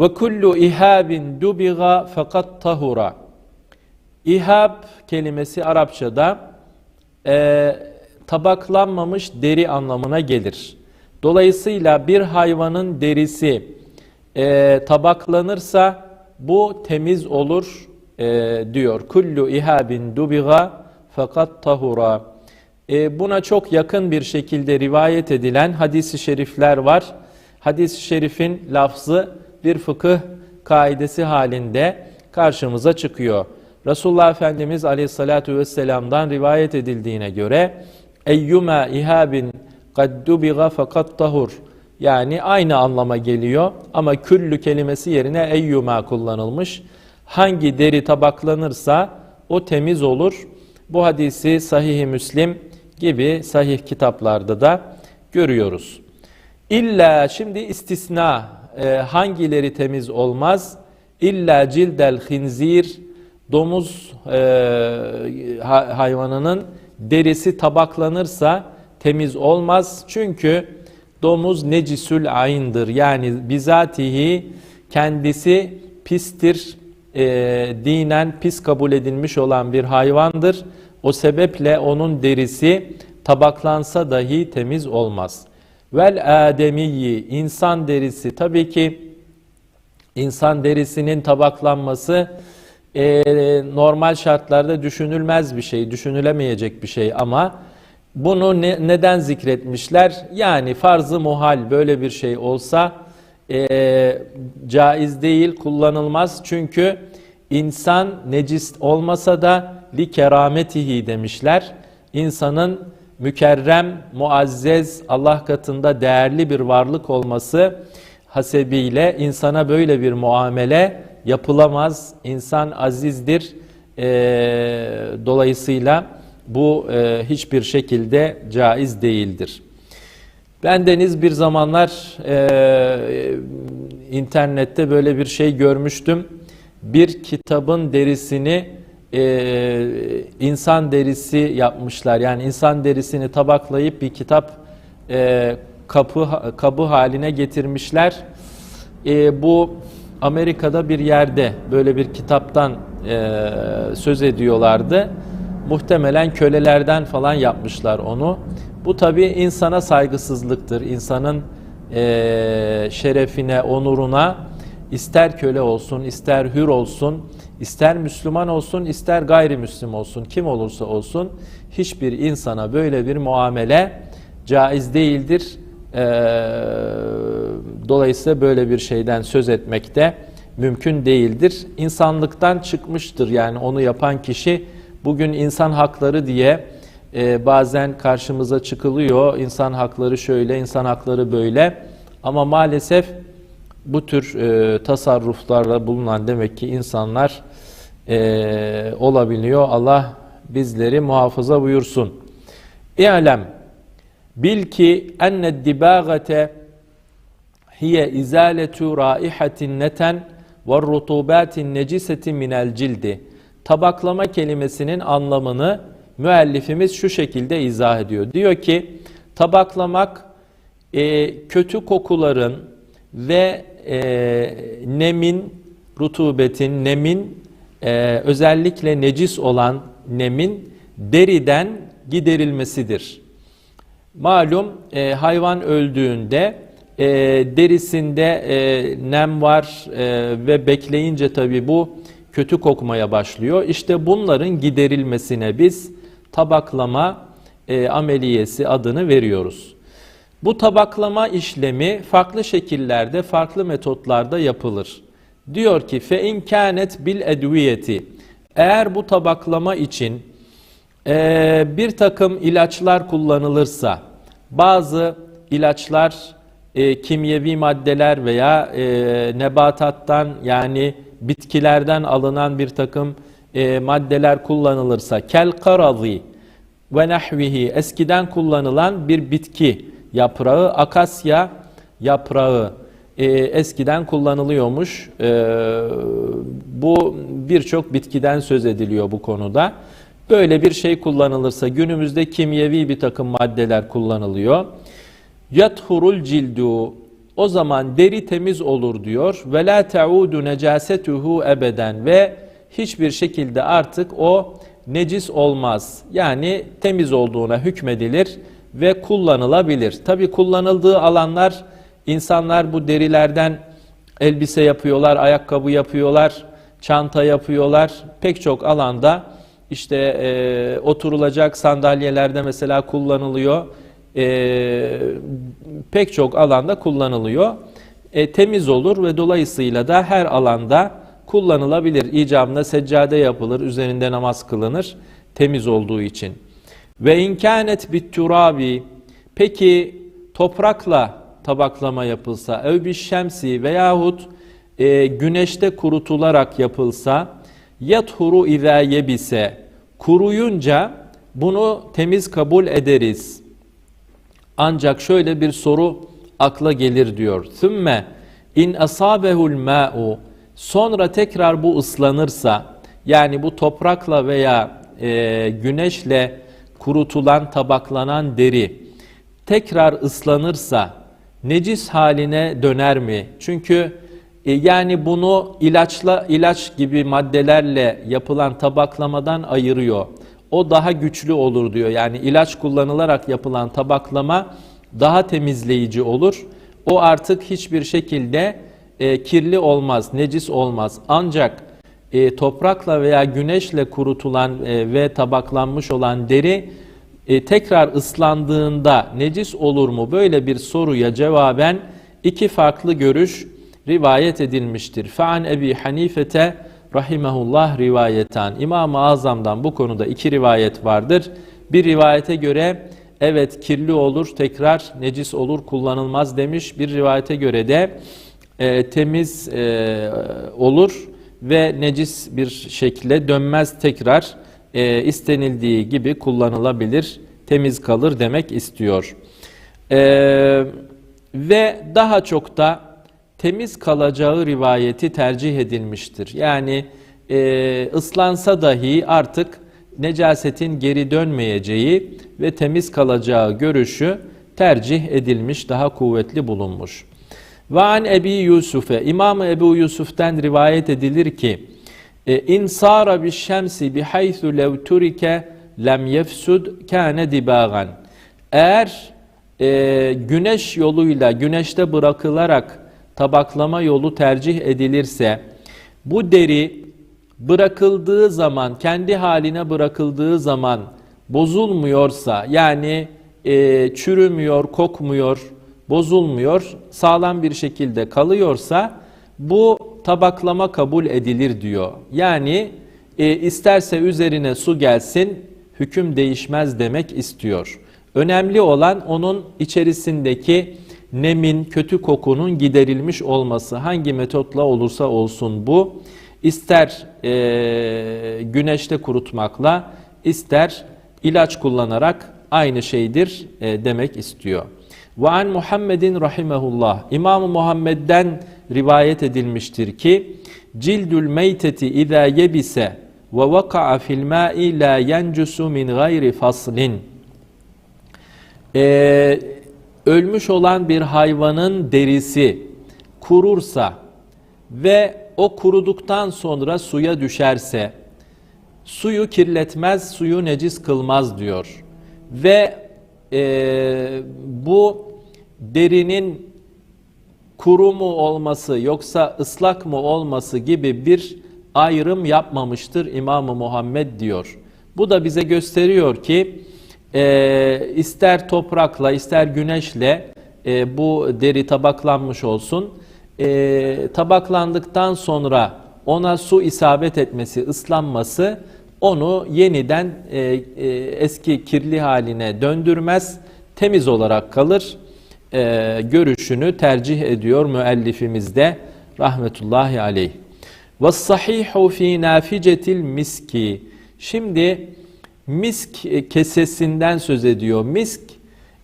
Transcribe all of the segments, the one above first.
Ve kullu ihabin dubiga fakat tahura. İhab kelimesi Arapçada e, tabaklanmamış deri anlamına gelir. Dolayısıyla bir hayvanın derisi e, tabaklanırsa bu temiz olur e, diyor. Kullu ihabin dubiga fakat tahura. E, buna çok yakın bir şekilde rivayet edilen hadisi şerifler var. Hadis-i şerifin lafzı bir fıkıh kaidesi halinde karşımıza çıkıyor. Resulullah Efendimiz Aleyhisselatü Vesselam'dan rivayet edildiğine göre eyyuma ihabin kad dubiga fakat tahur yani aynı anlama geliyor ama küllü kelimesi yerine eyyuma kullanılmış. Hangi deri tabaklanırsa o temiz olur. Bu hadisi Sahih-i Müslim gibi sahih kitaplarda da görüyoruz. İlla şimdi istisna e, hangileri temiz olmaz? İlla cildel hinzir domuz e, ha- hayvanının derisi tabaklanırsa temiz olmaz. Çünkü domuz necisül ayn'dır. Yani bizatihi kendisi pistir, e, dinen pis kabul edilmiş olan bir hayvandır. O sebeple onun derisi tabaklansa dahi temiz olmaz. Vel ademiyyi insan derisi tabii ki insan derisinin tabaklanması e, normal şartlarda düşünülmez bir şey, düşünülemeyecek bir şey ama bunu ne- neden zikretmişler? Yani farz-ı muhal böyle bir şey olsa e, caiz değil, kullanılmaz. Çünkü insan necis olmasa da li kerametihi demişler. İnsanın mükerrem, muazzez, Allah katında değerli bir varlık olması hasebiyle insana böyle bir muamele yapılamaz. İnsan azizdir. Ee, dolayısıyla bu e, hiçbir şekilde caiz değildir. Bendeniz bir zamanlar e, internette böyle bir şey görmüştüm. Bir kitabın derisini e, insan derisi yapmışlar. Yani insan derisini tabaklayıp bir kitap e, kapı kabı haline getirmişler. E, bu Amerika'da bir yerde böyle bir kitaptan e, söz ediyorlardı. Muhtemelen kölelerden falan yapmışlar onu. Bu tabi insana saygısızlıktır. İnsanın e, şerefine, onuruna ister köle olsun, ister hür olsun, ister Müslüman olsun, ister gayrimüslim olsun, kim olursa olsun hiçbir insana böyle bir muamele caiz değildir. E, dolayısıyla böyle bir şeyden söz etmek de mümkün değildir. İnsanlıktan çıkmıştır yani onu yapan kişi bugün insan hakları diye e, bazen karşımıza çıkılıyor. İnsan hakları şöyle, insan hakları böyle. Ama maalesef bu tür e, tasarruflarla bulunan demek ki insanlar e, olabiliyor. Allah bizleri muhafaza buyursun. İ'lem bil ki enne dibagate hiye izaletu raihatin neten ve rutubatin necisetin minel cildi. Tabaklama kelimesinin anlamını müellifimiz şu şekilde izah ediyor. Diyor ki tabaklamak e, kötü kokuların ve e, nemin, rutubetin, nemin e, özellikle necis olan nemin deriden giderilmesidir. Malum e, hayvan öldüğünde e, derisinde e, nem var e, ve bekleyince tabi bu kötü kokmaya başlıyor. İşte bunların giderilmesine biz tabaklama e, ameliyesi adını veriyoruz. Bu tabaklama işlemi farklı şekillerde, farklı metotlarda yapılır. Diyor ki fe inkanet bil edviyeti. Eğer bu tabaklama için e, bir takım ilaçlar kullanılırsa, bazı ilaçlar e, kimyevi maddeler veya e, nebatattan yani bitkilerden alınan bir takım e, maddeler kullanılırsa, kel karazi ve nahvihi eskiden kullanılan bir bitki yaprağı, akasya yaprağı e, eskiden kullanılıyormuş. E, bu birçok bitkiden söz ediliyor bu konuda. Böyle bir şey kullanılırsa günümüzde kimyevi bir takım maddeler kullanılıyor. Yathurul cildu O zaman deri temiz olur diyor. Ve la taudu necasetuhu ebeden ve hiçbir şekilde artık o necis olmaz. Yani temiz olduğuna hükmedilir ve kullanılabilir. Tabi kullanıldığı alanlar insanlar bu derilerden elbise yapıyorlar, ayakkabı yapıyorlar, çanta yapıyorlar. Pek çok alanda işte e, oturulacak sandalyelerde mesela kullanılıyor. E, pek çok alanda kullanılıyor. E, temiz olur ve dolayısıyla da her alanda kullanılabilir. İcabında seccade yapılır, üzerinde namaz kılınır temiz olduğu için. Ve inkânet bit turabi peki toprakla tabaklama yapılsa ev bir şemsi veyahut e, güneşte kurutularak yapılsa yathuru izâ yebise kuruyunca bunu temiz kabul ederiz. Ancak şöyle bir soru akla gelir diyor. Sümme in asabehul ma'u sonra tekrar bu ıslanırsa yani bu toprakla veya e, güneşle kurutulan tabaklanan deri tekrar ıslanırsa necis haline döner mi? Çünkü e, yani bunu ilaçla ilaç gibi maddelerle yapılan tabaklamadan ayırıyor. O daha güçlü olur diyor. Yani ilaç kullanılarak yapılan tabaklama daha temizleyici olur. O artık hiçbir şekilde e, kirli olmaz, necis olmaz. Ancak e, toprakla veya güneşle kurutulan e, ve tabaklanmış olan deri e, tekrar ıslandığında necis olur mu? Böyle bir soruya cevaben iki farklı görüş rivayet edilmiştir. Fe'an Ebi Hanifete rahimehullah rivayetan. İmam-ı Azam'dan bu konuda iki rivayet vardır. Bir rivayete göre evet kirli olur, tekrar necis olur, kullanılmaz demiş. Bir rivayete göre de e, temiz e, olur ve necis bir şekilde dönmez tekrar e, istenildiği gibi kullanılabilir, temiz kalır demek istiyor. E, ve daha çok da temiz kalacağı rivayeti tercih edilmiştir. Yani e, ıslansa dahi artık necasetin geri dönmeyeceği ve temiz kalacağı görüşü tercih edilmiş, daha kuvvetli bulunmuş. Ve an Ebi Yusuf'e, İmam Ebu Yusuf'ten rivayet edilir ki, in sara bi şemsi bi haythu lev turike lem yefsud kâne dibagan. Eğer e, güneş yoluyla, güneşte bırakılarak tabaklama yolu tercih edilirse, bu deri bırakıldığı zaman, kendi haline bırakıldığı zaman bozulmuyorsa, yani e, çürümüyor, kokmuyor, bozulmuyor, sağlam bir şekilde kalıyorsa, bu tabaklama kabul edilir diyor. Yani e, isterse üzerine su gelsin hüküm değişmez demek istiyor. Önemli olan onun içerisindeki nemin, kötü kokunun giderilmiş olması. Hangi metotla olursa olsun bu. İster e, güneşte kurutmakla, ister ilaç kullanarak aynı şeydir e, demek istiyor. Ve an Muhammedin rahimehullah. İmam Muhammed'den rivayet edilmiştir ki cildül meyteti izâ yebise ve vaka'a fil ma'i la yencusu min gayri faslin. Ee, ölmüş olan bir hayvanın derisi kurursa ve o kuruduktan sonra suya düşerse suyu kirletmez, suyu necis kılmaz diyor. Ve e, bu derinin kuru mu olması yoksa ıslak mı olması gibi bir ayrım yapmamıştır İmam-ı Muhammed diyor. Bu da bize gösteriyor ki e, ister toprakla ister güneşle e, bu deri tabaklanmış olsun. E, tabaklandıktan sonra ona su isabet etmesi, ıslanması onu yeniden e, e, eski kirli haline döndürmez, temiz olarak kalır e, görüşünü tercih ediyor müellifimiz de rahmetullahi aleyh. Sahihu fi naficetil miski. Şimdi misk kesesinden söz ediyor. Misk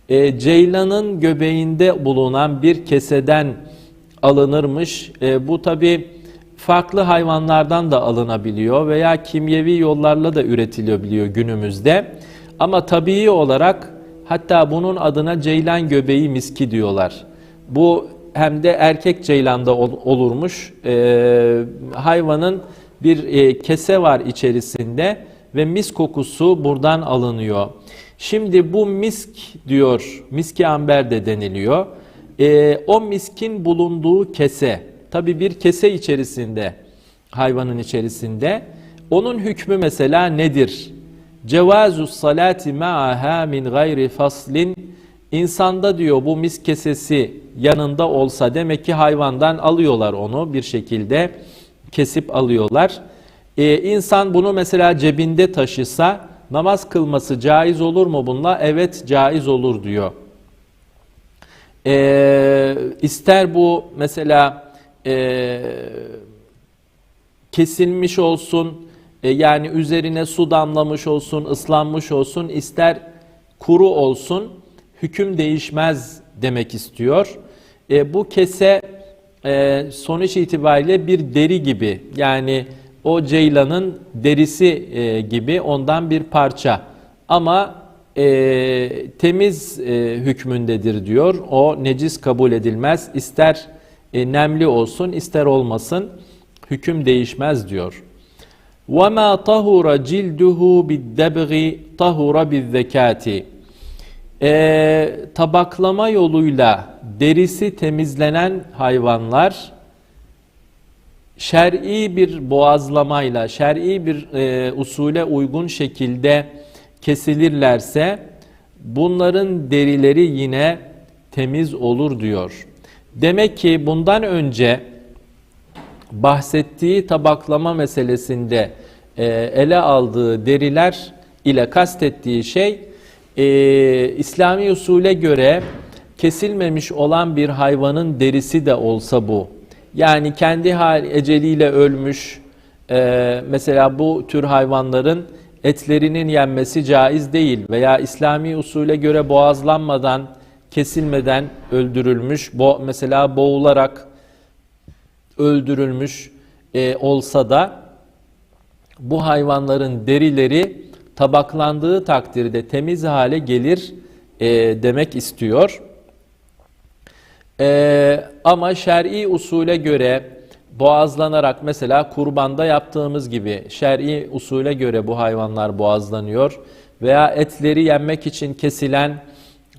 e, ceylanın göbeğinde bulunan bir keseden alınırmış. E, bu tabi farklı hayvanlardan da alınabiliyor veya kimyevi yollarla da üretiliyor günümüzde. Ama tabii olarak Hatta bunun adına ceylan göbeği miski diyorlar. Bu hem de erkek ceylanda ol- olurmuş. Ee, hayvanın bir e, kese var içerisinde ve mis kokusu buradan alınıyor. Şimdi bu misk diyor, miski amber de deniliyor. Ee, o miskin bulunduğu kese, tabi bir kese içerisinde, hayvanın içerisinde. Onun hükmü mesela nedir? Cevazu salati ma'aha min gayri faslin insanda diyor bu mis kesesi yanında olsa demek ki hayvandan alıyorlar onu bir şekilde kesip alıyorlar. Ee, insan bunu mesela cebinde taşısa namaz kılması caiz olur mu bununla? Evet caiz olur diyor. Ee, ister bu mesela e, kesilmiş olsun, e, yani üzerine su damlamış olsun, ıslanmış olsun, ister kuru olsun, hüküm değişmez demek istiyor. E, bu kese e, sonuç itibariyle bir deri gibi, yani o ceylanın derisi e, gibi ondan bir parça. Ama e, temiz e, hükmündedir diyor. O necis kabul edilmez. İster e, nemli olsun, ister olmasın hüküm değişmez diyor. وَمَا طَهُرَ جِلْدُهُ بِالدَّبْغِ طَهُرَ بِالذَّكَاتِ Ee, tabaklama yoluyla derisi temizlenen hayvanlar şer'i bir boğazlamayla, şer'i bir e, usule uygun şekilde kesilirlerse bunların derileri yine temiz olur diyor. Demek ki bundan önce bahsettiği tabaklama meselesinde e, ele aldığı deriler ile kastettiği şey e, İslami usule göre kesilmemiş olan bir hayvanın derisi de olsa bu. Yani kendi hal eceliyle ölmüş e, mesela bu tür hayvanların etlerinin yenmesi caiz değil veya İslami usule göre boğazlanmadan kesilmeden öldürülmüş bo mesela boğularak öldürülmüş e, olsa da bu hayvanların derileri tabaklandığı takdirde temiz hale gelir e, demek istiyor. E, ama şer'i usule göre boğazlanarak mesela kurbanda yaptığımız gibi şer'i usule göre bu hayvanlar boğazlanıyor veya etleri yenmek için kesilen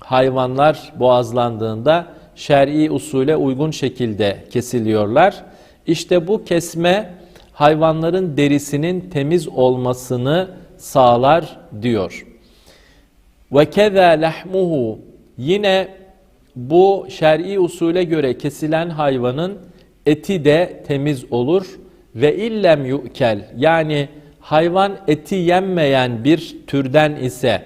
hayvanlar boğazlandığında şer'i usule uygun şekilde kesiliyorlar. İşte bu kesme hayvanların derisinin temiz olmasını sağlar diyor. Ve keza lahmuhu yine bu şer'i usule göre kesilen hayvanın eti de temiz olur ve illem yu'kel yani hayvan eti yenmeyen bir türden ise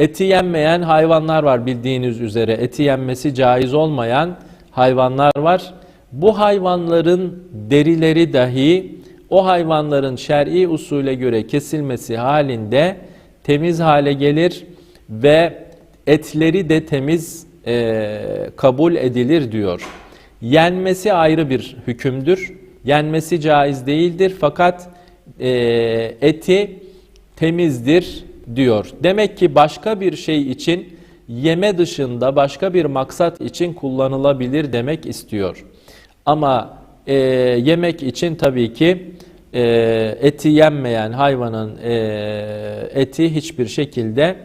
eti yenmeyen hayvanlar var bildiğiniz üzere eti yenmesi caiz olmayan hayvanlar var. Bu hayvanların derileri dahi o hayvanların şer'i usule göre kesilmesi halinde temiz hale gelir ve etleri de temiz e, kabul edilir diyor. Yenmesi ayrı bir hükümdür. Yenmesi caiz değildir fakat e, eti temizdir diyor. Demek ki başka bir şey için yeme dışında başka bir maksat için kullanılabilir demek istiyor. Ama e, yemek için tabii ki e, eti yenmeyen hayvanın e, eti hiçbir şekilde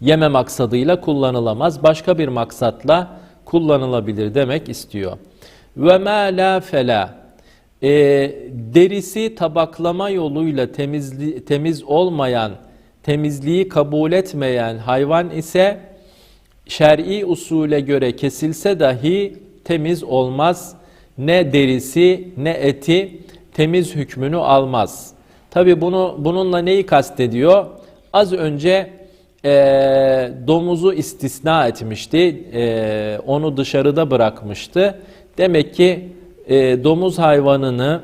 yeme maksadıyla kullanılamaz. Başka bir maksatla kullanılabilir demek istiyor. Ve ma la fela e, derisi tabaklama yoluyla temizli, temiz olmayan, temizliği kabul etmeyen hayvan ise şer'i usule göre kesilse dahi temiz olmaz. Ne derisi ne eti temiz hükmünü almaz. Tabi bunu bununla neyi kastediyor? Az önce e, domuzu istisna etmişti. E, onu dışarıda bırakmıştı. Demek ki e, domuz hayvanını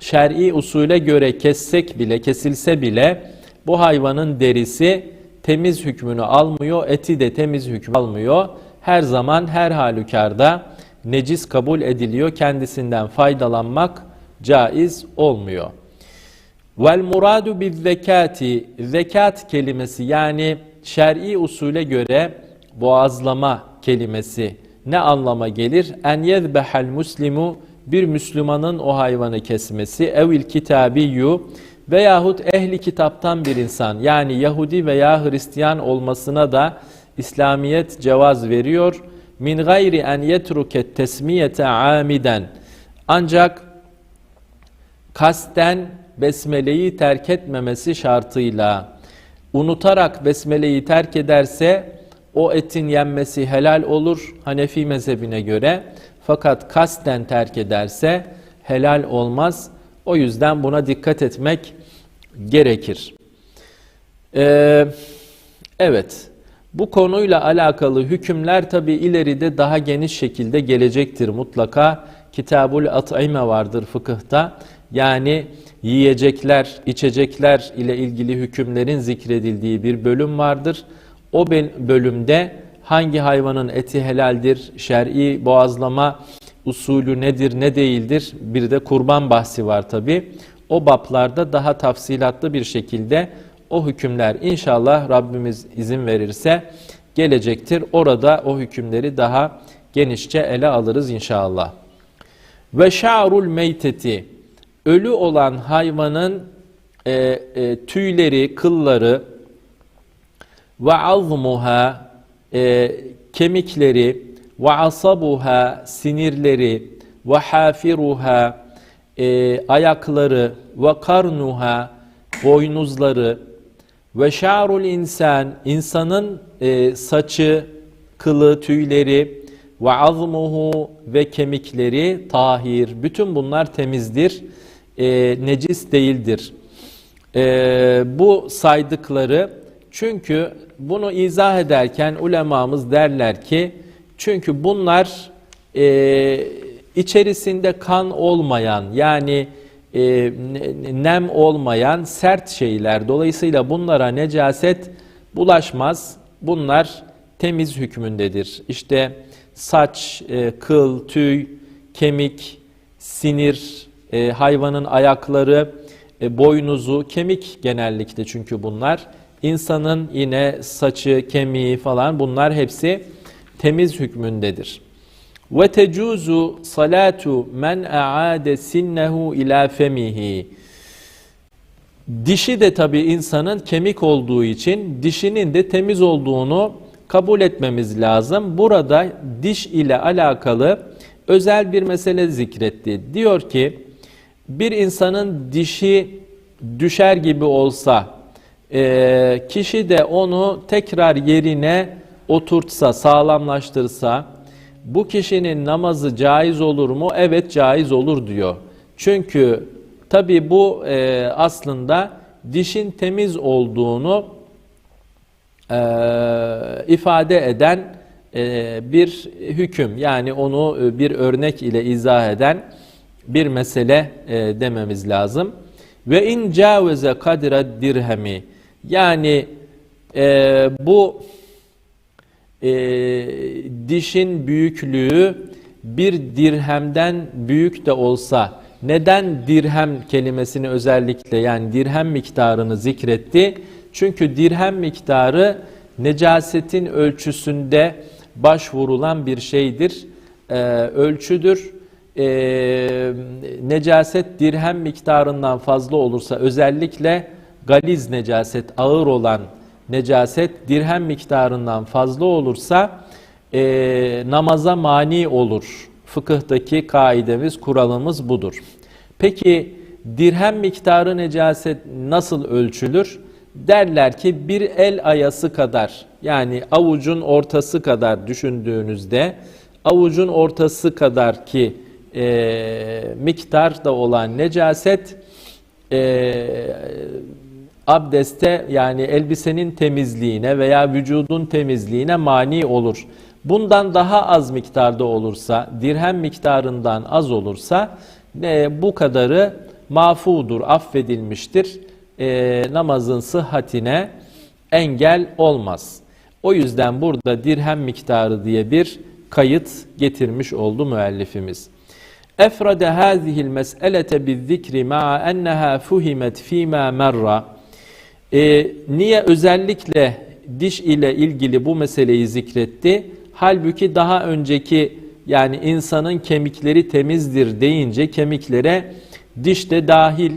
şer'i usule göre kessek bile, kesilse bile bu hayvanın derisi temiz hükmünü almıyor, eti de temiz hükmü almıyor. Her zaman her halükarda necis kabul ediliyor. Kendisinden faydalanmak caiz olmuyor. Vel muradu bil zekati zekat kelimesi yani şer'i usule göre boğazlama kelimesi ne anlama gelir? En yezbehel muslimu bir Müslümanın o hayvanı kesmesi evil kitabiyyu veyahut ehli kitaptan bir insan yani Yahudi veya Hristiyan olmasına da İslamiyet cevaz veriyor. Min gayri en yetruke tesmiyete amiden ancak kasten besmeleyi terk etmemesi şartıyla unutarak besmeleyi terk ederse o etin yenmesi helal olur Hanefi mezhebine göre. Fakat kasten terk ederse helal olmaz. O yüzden buna dikkat etmek gerekir. Ee, evet, bu konuyla alakalı hükümler tabi ileride daha geniş şekilde gelecektir mutlaka. Kitabul At'ime vardır fıkıhta. Yani yiyecekler, içecekler ile ilgili hükümlerin zikredildiği bir bölüm vardır. O bölümde hangi hayvanın eti helaldir, şer'i boğazlama usulü nedir, ne değildir? Bir de kurban bahsi var tabi. O baplarda daha tafsilatlı bir şekilde o hükümler inşallah Rabbimiz izin verirse gelecektir. Orada o hükümleri daha genişçe ele alırız inşallah. Ve şa'rul meyteti ölü olan hayvanın e, e, tüyleri, kılları ve azmuha e, kemikleri ve asabuha sinirleri ve hafiruha e, ayakları ve karnuha boynuzları ve şa'rul insan insanın e, saçı, kılı, tüyleri ve azmuhu ve kemikleri tahir. Bütün bunlar temizdir. E, necis değildir. E, bu saydıkları çünkü bunu izah ederken ulemamız derler ki çünkü bunlar e, içerisinde kan olmayan yani e, nem olmayan sert şeyler. Dolayısıyla bunlara necaset bulaşmaz. Bunlar temiz hükmündedir. İşte saç, e, kıl, tüy, kemik, sinir, e, hayvanın ayakları, e, boynuzu, kemik genellikle çünkü bunlar. İnsanın yine saçı, kemiği falan bunlar hepsi temiz hükmündedir. Ve tecuzu salatu men aade sinnehu ila femihi. Dişi de tabi insanın kemik olduğu için dişinin de temiz olduğunu kabul etmemiz lazım. Burada diş ile alakalı özel bir mesele zikretti. Diyor ki bir insanın dişi düşer gibi olsa e, kişi de onu tekrar yerine oturtsa, sağlamlaştırsa bu kişinin namazı caiz olur mu? Evet caiz olur diyor. Çünkü tabi bu e, aslında dişin temiz olduğunu e, ifade eden e, bir hüküm. Yani onu e, bir örnek ile izah eden bir mesele e, dememiz lazım. Ve in caveze kadire dirhemi yani e, bu e, dişin büyüklüğü bir dirhemden büyük de olsa neden dirhem kelimesini özellikle yani dirhem miktarını zikretti? Çünkü dirhem miktarı necasetin ölçüsünde başvurulan bir şeydir, e, ölçüdür. E, necaset dirhem miktarından fazla olursa özellikle galiz necaset, ağır olan necaset dirhem miktarından fazla olursa e, namaza mani olur. Fıkıhtaki kaidemiz, kuralımız budur. Peki dirhem miktarı necaset nasıl ölçülür? Derler ki bir el ayası kadar yani avucun ortası kadar düşündüğünüzde avucun ortası kadar ki e, miktar da olan necaset e, abdeste yani elbisenin temizliğine veya vücudun temizliğine mani olur. Bundan daha az miktarda olursa, dirhem miktarından az olursa e, bu kadarı mafudur, affedilmiştir. E, namazın sıhhatine engel olmaz. O yüzden burada dirhem miktarı diye bir kayıt getirmiş oldu müellifimiz. Efrade hâzihil mes'elete bizzikri ma'a enneha fuhimet fîmâ merra e, niye özellikle diş ile ilgili bu meseleyi zikretti? Halbuki daha önceki yani insanın kemikleri temizdir deyince kemiklere diş de dahil.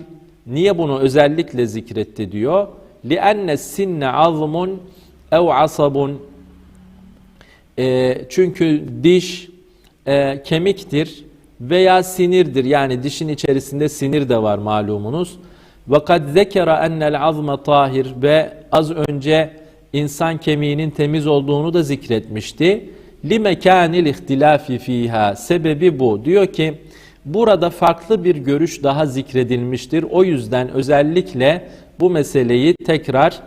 Niye bunu özellikle zikretti diyor? لِأَنَّ السِّنَّ عَظْمٌ اَوْ عَصَبٌ e, çünkü diş e, kemiktir veya sinirdir. Yani dişin içerisinde sinir de var malumunuz. Vakat zekera ennel azme tahir ve az önce insan kemiğinin temiz olduğunu da zikretmişti. Mekanil ihtilafi fiha. Sebebi bu. Diyor ki burada farklı bir görüş daha zikredilmiştir. O yüzden özellikle bu meseleyi tekrar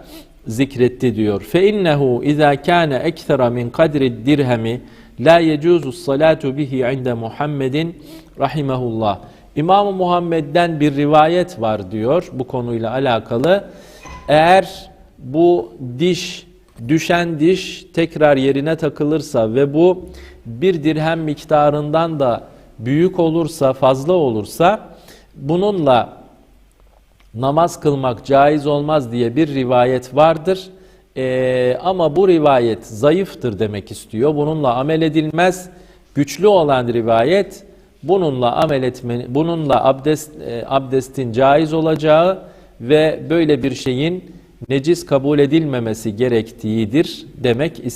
zikretti diyor. Fe innehu iza kana ekthara min kadri dirhemi la yecuzu salatu bihi inde Muhammedin rahimehullah. İmam Muhammed'den bir rivayet var diyor bu konuyla alakalı. Eğer bu diş düşen diş tekrar yerine takılırsa ve bu bir dirhem miktarından da büyük olursa, fazla olursa bununla namaz kılmak caiz olmaz diye bir rivayet vardır. Ee, ama bu rivayet zayıftır demek istiyor. Bununla amel edilmez. Güçlü olan rivayet bununla amel etme, bununla abdest e, abdestin caiz olacağı ve böyle bir şeyin necis kabul edilmemesi gerektiğidir demek istiyor.